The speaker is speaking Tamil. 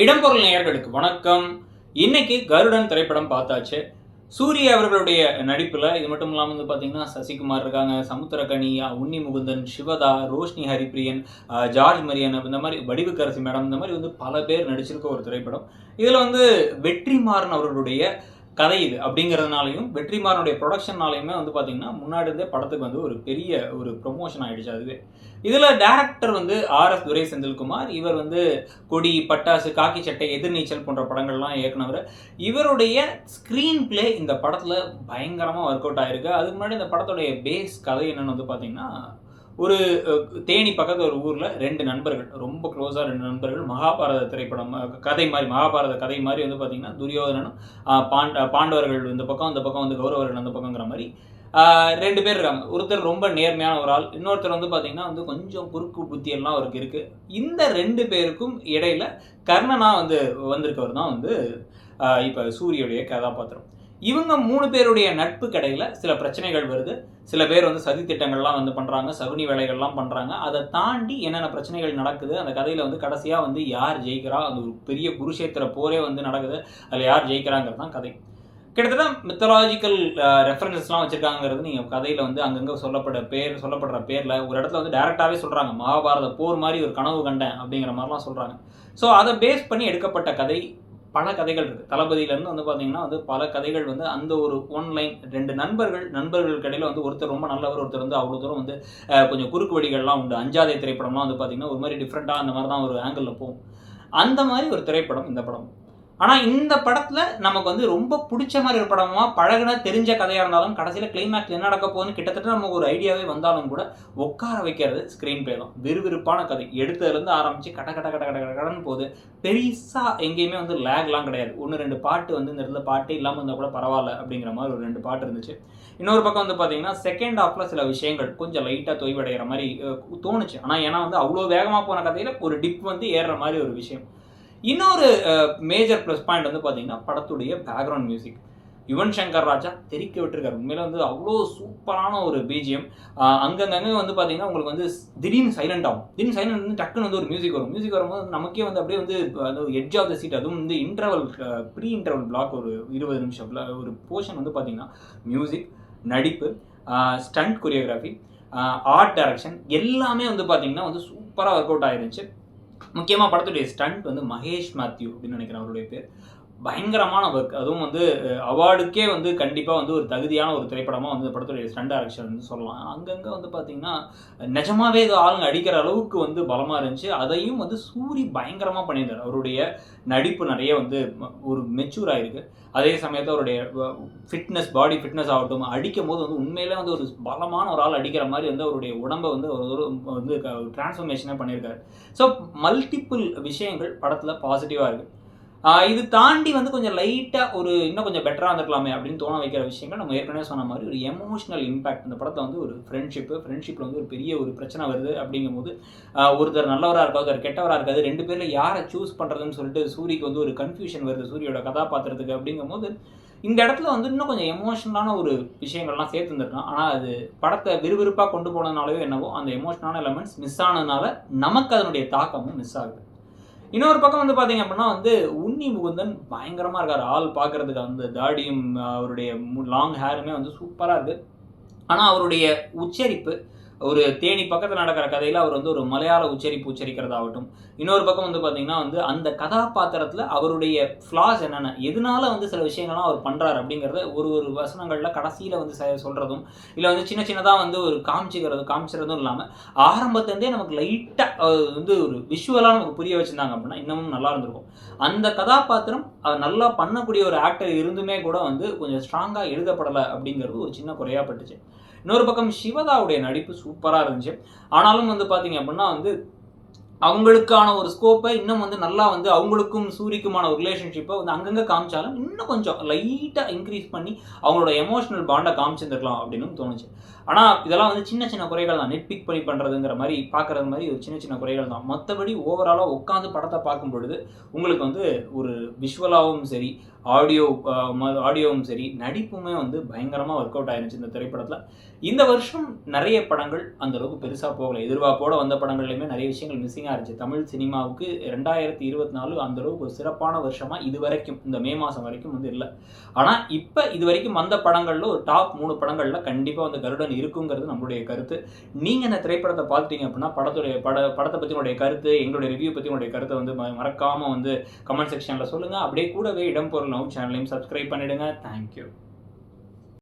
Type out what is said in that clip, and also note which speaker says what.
Speaker 1: இடம்பொருள் நேயர்களுக்கு வணக்கம். இன்னைக்கு கருடன் திரைப்படம் பார்த்தாச்சு. சூரிய அவர்களுடைய நடிப்பில் இது மட்டும் இல்லாமல் வந்து பார்த்தீங்கன்னா சசிகுமார் இருக்காங்க சமுத்திரகனி உன்னி முகுந்தன் சிவதா ரோஷினி ஹரிப்ரியன் ஜார்ஜ் மரியன் இந்த மாதிரி வடிவுக்கரசி மேடம் இந்த மாதிரி வந்து பல பேர் நடிச்சிருக்க ஒரு திரைப்படம். இதில் வந்து வெற்றிமாறன் அவர்களுடைய கதை இது அப்படிங்கிறதுனாலையும் வெற்றிமாறனுடைய ப்ரொடக்ஷன்னாலையுமே வந்து பார்த்தீங்கன்னா முன்னாடி இருந்தே படத்துக்கு வந்து ஒரு பெரிய ஒரு ப்ரொமோஷன் ஆகிடுச்சு அதுவே. இதில் டேரக்டர் வந்து ஆர் எஸ் துரை செந்தில்குமார் இவர் வந்து கொடி பட்டாசு காக்கி சட்டை எதிர்நீச்சல் போன்ற படங்கள்லாம் இயக்குனவர். இவருடைய ஸ்க்ரீன் பிளே இந்த படத்தில் பயங்கரமாக ஒர்க் அவுட் ஆயிருக்கு. அதுக்கு முன்னாடி இந்த படத்துடைய பேஸ் கதை என்னென்னு வந்து பார்த்தீங்கன்னா ஒரு தேனி பக்கத்து ஒரு ஊரில் ரெண்டு நண்பர்கள் ரொம்ப க்ளோஸாக ரெண்டு நண்பர்கள் மகாபாரத திரைப்படம் கதை மாதிரி மகாபாரத கதை மாதிரி வந்து பார்த்தீங்கன்னா துரியோதனனும் பாண்ட பாண்டவர்கள் இந்த பக்கம் இந்த பக்கம் வந்து கௌரவர்கள் அந்த பக்கங்கிற மாதிரி ரெண்டு பேர் இருக்காங்க. ஒருத்தர் ரொம்ப நேர்மையான ஒரு ஆள் இன்னொருத்தர் வந்து பார்த்தீங்கன்னா வந்து கொஞ்சம் குறுக்கு புத்தியெல்லாம் அவருக்கு இருக்குது இந்த ரெண்டு பேருக்கும் இடையில கர்ணனா வந்து வந்திருக்கவர் தான் வந்து இப்போ சூரியனுடைய சூரியுடைய கதாபாத்திரம். இவங்க மூணு பேருடைய நட்பு கடையில் சில பிரச்சனைகள் வருது. சில பேர் வந்து சதி திட்டங்கள்லாம் வந்து பண்ணுறாங்க சகுனி வேலைகள்லாம் பண்ணுறாங்க அதை தாண்டி என்னென்ன பிரச்சனைகள் நடக்குது அந்த கதையில் வந்து கடைசியாக வந்து யார் ஜெயிக்கிறா? அந்த ஒரு பெரிய குருஷேத்திர போரே வந்து நடக்குது. அதில் யார் ஜெயிக்கிறாங்கிறது தான் கதை. கிட்டத்தட்ட மித்தலாஜிக்கல் ரெஃபரன்சஸ்லாம் வச்சுருக்காங்கிறது நீங்கள் கதையில் வந்து அங்கங்கே சொல்லப்பட பேர் சொல்லப்படுற பேரில் ஒரு இடத்துல வந்து டேரெக்டாகவே சொல்கிறாங்க மகாபாரத போர் மாதிரி ஒரு கனவு கண்டேன் அப்படிங்கிற மாதிரிலாம் சொல்கிறாங்க ஸோ அதை பேஸ் பண்ணி எடுக்கப்பட்ட கதை பல கதைகள் இருக்குது தளபதியிலேருந்து வந்து பார்த்தீங்கன்னா வந்து பல கதைகள் வந்து அந்த ஒரு ஒன்லைன் ரெண்டு நண்பர்கள் நண்பர்களுக்கு இடையில வந்து ஒருத்தர் ரொம்ப நல்லவர் ஒருத்தர் வந்து அவ்வளோ தூரம் வந்து கொஞ்சம் குறுக்கு வழிகள்லாம் உண்டு. அஞ்சாதே திரைப்படம்லாம் வந்து பார்த்தீங்கன்னா ஒரு மாதிரி டிஃப்ரெண்ட்டாக அந்த மாதிரி தான் ஒரு ஆங்கிளில் போகும். அந்த மாதிரி ஒரு திரைப்படம் இந்த படம். ஆனால் இந்த படத்தில் நமக்கு வந்து ரொம்ப பிடிச்ச மாதிரி ஒரு படமா பழகுன தெரிஞ்ச கதையாக இருந்தாலும் கடைசியில் கிளைமேக்ஸ் என்ன நடக்க போகுதுன்னு கிட்டத்தட்ட நமக்கு ஒரு ஐடியாவே வந்தாலும் கூட உட்கார வைக்கிறது ஸ்க்ரீன் பிளே தான். விறுவிறுப்பான கதை. எடுத்ததுலேருந்து ஆரம்பித்து கட கட கட கட கட கடன்னு போகுது. பெருசாக எங்கேயுமே வந்து லேக்லாம் கிடையாது. ஒன்று ரெண்டு பாட்டு வந்து இந்த இடத்துல பாட்டே இல்லாமல் இருந்தால் கூட பரவாயில்ல அப்படிங்கிற மாதிரி ஒரு ரெண்டு பாட்டு இருந்துச்சு. இன்னொரு பக்கம் வந்து பார்த்தீங்கன்னா செகண்ட் ஹாஃபில் சில விஷயங்கள் கொஞ்சம் லைட்டாக தொய்வடைகிற மாதிரி தோணுச்சு. ஆனால் ஏன்னா வந்து அவ்வளோ வேகமாக போன கதையில் ஒரு டிப் வந்து ஏறுற மாதிரி ஒரு விஷயம். இன்னொரு மேஜர் ப்ளஸ் பாயிண்ட் வந்து பார்த்தீங்கன்னா படத்துடைய பேக்ரவுண்ட் மியூசிக் யுவன் சங்கர் ராஜா தெரிக்க விட்டுருக்காரு. உண்மையில வந்து அவ்வளோ சூப்பரான ஒரு பிஜிஎம் அங்கங்கங்க வந்து பார்த்தீங்கன்னா உங்களுக்கு வந்து திடீர்னு சைலண்ட் ஆகும். திடீர்னு சைலண்ட் வந்து டக்குன்னு வந்து ஒரு மியூசிக் வரும். மியூசிக் வரும்போது நமக்கே வந்து அப்படியே வந்து எட்ஜ் ஆஃப் த சீட் அதுவும் வந்து இன்டர்வல் ப்ரீ இன்டர்வல் பிளாக் ஒரு இருபது நிமிஷம். ஒரு போர்ஷன் வந்து பார்த்தீங்கன்னா மியூசிக் நடிப்பு ஸ்டண்ட் கொரியோகிராஃபி ஆர்ட் டைரக்ஷன் எல்லாமே வந்து பார்த்தீங்கன்னா வந்து சூப்பராக ஒர்க் அவுட் ஆயிருந்துச்சு. முக்கியமாக படத்துடைய ஸ்டண்ட் வந்து மகேஷ் மேத்யூ அப்படின்னு நினைக்கிறேன் அவருடைய பேர். பயங்கரமான ஒர்க் அதுவும் வந்து அவார்டுக்கே வந்து கண்டிப்பாக வந்து ஒரு தகுதியான ஒரு திரைப்படமாக வந்து இந்த படத்துடைய ஸ்டண்ட் டைரக்ஷன் வந்து சொல்லலாம். அங்கங்கே வந்து பார்த்தீங்கன்னா நிஜமாவே இது ஆளுங்க அடிக்கிற அளவுக்கு வந்து பலமாக இருந்துச்சு. அதையும் வந்து சூரி பயங்கரமாக பண்ணியிருந்தார். அவருடைய நடிப்பு நிறைய வந்து ஒரு மெச்சூர் ஆகிருக்கு அதே சமயத்தில் அவருடைய ஃபிட்னஸ் பாடி ஃபிட்னஸ் ஆகட்டும் அடிக்கும் போது வந்து உண்மையிலே வந்து ஒரு பலமான ஒரு ஆள் அடிக்கிற மாதிரி வந்து அவருடைய உடம்பை வந்து ஒரு ஒரு வந்து டிரான்ஸ்ஃபர்மேஷனே பண்ணியிருக்காரு. ஸோ மல்டிப்புள் விஷயங்கள் படத்தில் பாசிட்டிவாக இருக்குது இது தாண்டி வந்து கொஞ்சம் லைட்டாக ஒரு இன்னும் கொஞ்சம் பெட்டராக இருந்துக்கலாமே அப்படின்னு தோண வைக்கிற விஷயங்கள் நம்ம ஏற்கனவே சொன்ன மாதிரி ஒரு எமோஷனல் இம்பாக்ட் இந்த படத்தை வந்து ஒரு ஃப்ரெண்ட்ஷிப்பு ஃப்ரெண்ட்ஷிப்பில் வந்து ஒரு பெரிய ஒரு பிரச்சனை வருது அப்படிங்கும்போது ஒருத்தர் நல்லவராக இருக்கா ஒருத்தர் கெட்டவராக இருக்காது ரெண்டு பேரில் யாரை சூஸ் பண்ணுறதுன்னு சொல்லிட்டு சூரிக்கு வந்து ஒரு கன்ஃபியூஷன் வருது சூரியோட கதாபாத்திரத்துக்கு அப்படிங்கும்போது இந்த இடத்துல வந்து இன்னும் கொஞ்சம் எமோஷனலான ஒரு விஷயங்கள்லாம் சேர்த்து சேர்த்துருந்துருக்கான் ஆனால் அது படத்தை விறுவிறுப்பாக கொண்டு போனதுனாலயோ என்னவோ அந்த எமோஷனலான எலமெண்ட்ஸ் மிஸ் ஆனதுனால நமக்கு அதனுடைய தாக்கமும் மிஸ் ஆகுது. இன்னொரு பக்கம் வந்து பார்த்தீங்க அப்படின்னா வந்து உன்னி முகுந்தன் பயங்கரமாக இருக்கார். ஆள் பார்க்கறதுக்கு அந்த தாடியும் அவருடைய லாங் ஹேருமே வந்து சூப்பராக இருக்குது ஆனால் அவருடைய உச்சரிப்பு ஒரு தேனி பக்கத்தில் நடக்கிற கதையில் அவர் வந்து ஒரு மலையாள உச்சரிப்பு உச்சரிக்கிறதாகட்டும். இன்னொரு பக்கம் வந்து பார்த்தீங்கன்னா வந்து அந்த கதாபாத்திரத்தில் அவருடைய ஃப்ளாஸ் என்னென்ன எதனால வந்து சில விஷயங்கள்லாம் அவர் பண்ணுறாரு அப்படிங்கிறத ஒரு ஒரு வசனங்களில் கடைசியில் வந்து சொல்கிறதும் இல்லை வந்து சின்ன சின்னதாக வந்து ஒரு காமிச்சிக்கிறது காமிச்சிக்கிறதும் இல்லாமல் ஆரம்பத்துலேருந்தே நமக்கு லைட்டாக வந்து ஒரு விஷுவலாக நமக்கு புரிய வச்சுருந்தாங்க அப்படின்னா இன்னமும் நல்லா இருந்திருக்கும். அந்த கதாபாத்திரம் அவர் நல்லா பண்ணக்கூடிய ஒரு ஆக்டர் இருந்துமே கூட வந்து கொஞ்சம் ஸ்ட்ராங்காக எழுதப்படலை அப்படிங்கிறது ஒரு சின்ன குறையாக பட்டுச்சு. இன்னொரு பக்கம் சிவதாவுடைய நடிப்பு சூப்பராக இருந்துச்சு. ஆனாலும் வந்து பார்த்தீங்க அப்படின்னா வந்து அவங்களுக்கான ஒரு ஸ்கோப்பை இன்னும் வந்து நல்லா வந்து அவங்களுக்கும் சூரிக்குமான ஒரு ரிலேஷன்ஷிப்பை வந்து அங்கங்கே காமிச்சாலும் இன்னும் கொஞ்சம் லைட்டாக இன்க்ரீஸ் பண்ணி அவங்களோட எமோஷனல் பாண்டை காமிச்சிருந்துருக்கலாம் அப்படின்னு தோணுச்சு. ஆனால் இதெல்லாம் வந்து சின்ன சின்ன குறைகள் தான். நெட் பிக் பண்ணி பண்ணுறதுங்கிற மாதிரி பார்க்குறது மாதிரி ஒரு சின்ன சின்ன குறைகள் தான். மற்றபடி ஓவராலாக உட்காந்து படத்தை பார்க்கும் பொழுது உங்களுக்கு வந்து ஒரு விஷுவலாகவும் சரி ஆடியோ ஆடியோவும் சரி நடிப்புமே வந்து பயங்கரமாக ஒர்க் அவுட் ஆயிருந்துச்சு இந்த திரைப்படத்தில். இந்த வருஷம் நிறைய படங்கள் அந்த அளவுக்கு பெருசாக போகலை. எதிர்பார்ப்போடு வந்த படங்கள்லையுமே நிறைய விஷயங்கள் மிஸ்ஸிங்காக இருந்துச்சு. தமிழ் சினிமாவுக்கு ரெண்டாயிரத்தி இருபத்தி நாலு அந்த அளவுக்கு ஒரு சிறப்பான வருஷமாக இது வரைக்கும் இந்த மே மாதம் வரைக்கும் வந்து இல்லை. ஆனால் இப்போ இது வரைக்கும் வந்த படங்களில் ஒரு டாப் மூணு படங்களில் கண்டிப்பாக வந்து கருடன் இருக்குங்கிறது நம்மளுடைய கருத்து. நீங்கள் இந்த திரைப்படத்தை பார்த்துட்டீங்க அப்படின்னா படத்துடைய பட படத்தை பற்றினுடைய கருத்து எங்களுடைய ரிவ்யூ பற்றினுடைய கருத்தை வந்து மறக்காமல் வந்து கமெண்ட் செக்ஷனில் சொல்லுங்கள் அப்படியே கூடவே இடம் பொருள் நவு சேனலையும் சப்ஸ்கிரைப் பண்ணிடுங்க தேங்க்யூ